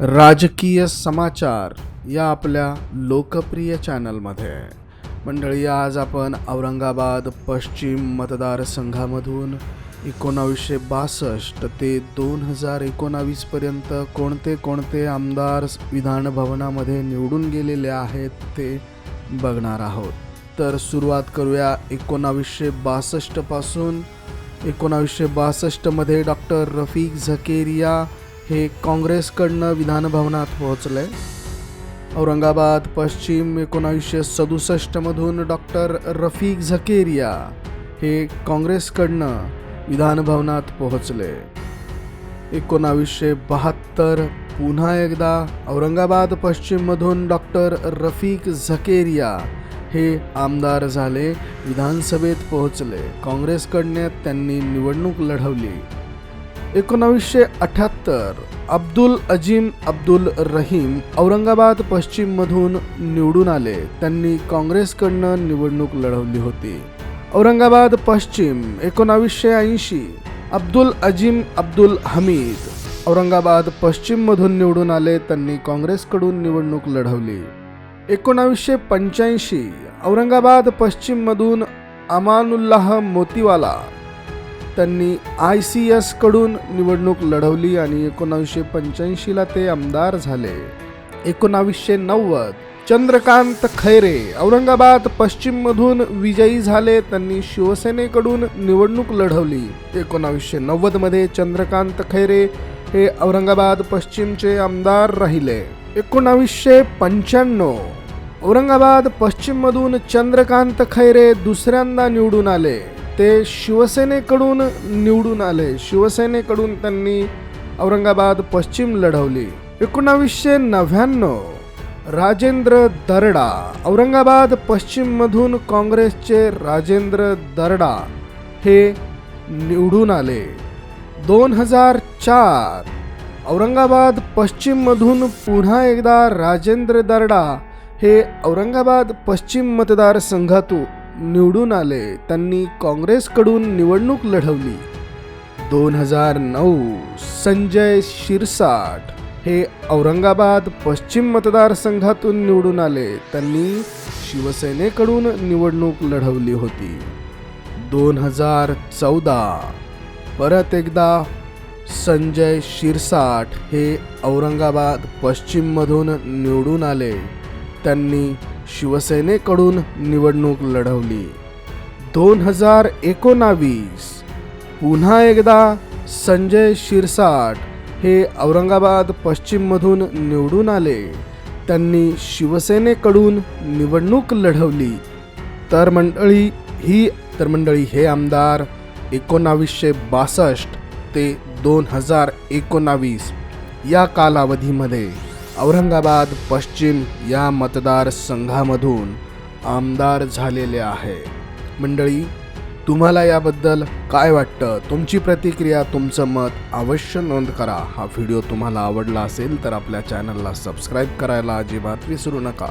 राजकीय समाचार या आपल्या लोकप्रिय चॅनलमध्ये. मंडळी आज आपण औरंगाबाद पश्चिम मतदारसंघामधून एकोणावीसशे बासष्ट ते दोन हजार एकोणावीसपर्यंत कोणते कोणते आमदार विधानभवनामध्ये निवडून गेलेले आहेत ते बघणार आहोत. तर सुरुवात करूया एकोणावीसशे बासष्टपासून एकोणावीसशे बासष्टमध्ये डॉक्टर रफीक झकेरिया हे काँग्रेसकडनं विधानभवनात पोहोचलं आहे औरंगाबाद पश्चिम एकोणावीसशे सदुसष्टमधून डॉक्टर रफीक झकेरिया हे काँग्रेसकडनं विधानभवनात पोहोचले. एकोणावीसशे बहात्तर पुन्हा एकदा औरंगाबाद पश्चिममधून डॉक्टर रफीक झकेरिया हे आमदार झाले विधानसभेत पोहोचले. काँग्रेसकडनं त्यांनी निवडणूक लढवली. एकोणावीसशे अठ्याहत्तर अब्दुल अजीम अब्दुल रहीम औरंगाबाद पश्चिममधून निवडून आले. त्यांनी काँग्रेसकडनं निवडणूक लढवली होती. औरंगाबाद पश्चिम एकोणावीसशे ऐंशी अब्दुल अजीम अब्दुल हमीद औरंगाबाद पश्चिममधून निवडून आले त्यांनी काँग्रेसकडून निवडणूक लढवली. एकोणावीसशे पंच्याऐंशी औरंगाबाद पश्चिममधून अमानुल्लाह मोतीवाला त्यांनी आय सी एसकडून निवडणूक लढवली आणि एकोणावीसशे पंच्याऐंशीला ते आमदार झाले. एकोणावीसशे नव्वद चंद्रकांत खैरे औरंगाबाद पश्चिममधून विजयी झाले त्यांनी शिवसेनेकडून निवडणूक लढवली. एकोणावीसशे नव्वदमध्ये चंद्रकांत खैरे हे औरंगाबाद पश्चिमचे आमदार राहिले. एकोणावीसशे पंच्याण्णव औरंगाबाद पश्चिममधून चंद्रकांत खैरे दुसऱ्यांदा निवडून आले. ते शिवसेनेकडून निवडून आले. शिवसेनेकडून त्यांनी औरंगाबाद पश्चिम लढवली. एकोणावीसशे नव्याण्णव राजेंद्र दरडा. औरंगाबाद पश्चिममधून काँग्रेसचे राजेंद्र दरडा हे निवडून आले. दोन हजार चार औरंगाबाद पश्चिममधून पुन्हा एकदा राजेंद्र दरडा हे औरंगाबाद पश्चिम मतदारसंघातून निवडून आले त्यांनी काँग्रेसकडून निवडणूक लढवली. दोन हजार नऊ संजय शिरसाट हे औरंगाबाद पश्चिम मतदारसंघातून निवडून आले. त्यांनी शिवसेनेकडून निवडणूक लढवली होती. दोन हजार चौदा परत एकदा संजय शिरसाट हे औरंगाबाद पश्चिममधून निवडून आले. त्यांनी शिवसेनेकडून निवडणूक लढवली. दोन हजार एकोणावीस पुन्हा एकदा संजय शिरसाट हे औरंगाबाद पश्चिममधून निवडून आले. त्यांनी शिवसेनेकडून निवडणूक लढवली. तर मंडळी ही तर मंडळी हे आमदार एकोणावीसशे बासष्ट ते दोन हजार एकोणावीस या कालावधीमध्ये. औरंगाबाद पश्चिम या मतदारसंघामधून आमदार झालेले आहे. मंडळी तुम्हाला याबद्दल काय वाटतं? तुमची प्रतिक्रिया तुमचं मत अवश्य नोंद करा. हा व्हिडिओ तुम्हाला आवडला असेल तर आपल्या चॅनलला सबस्क्राईब करायला अजिबात विसरू नका.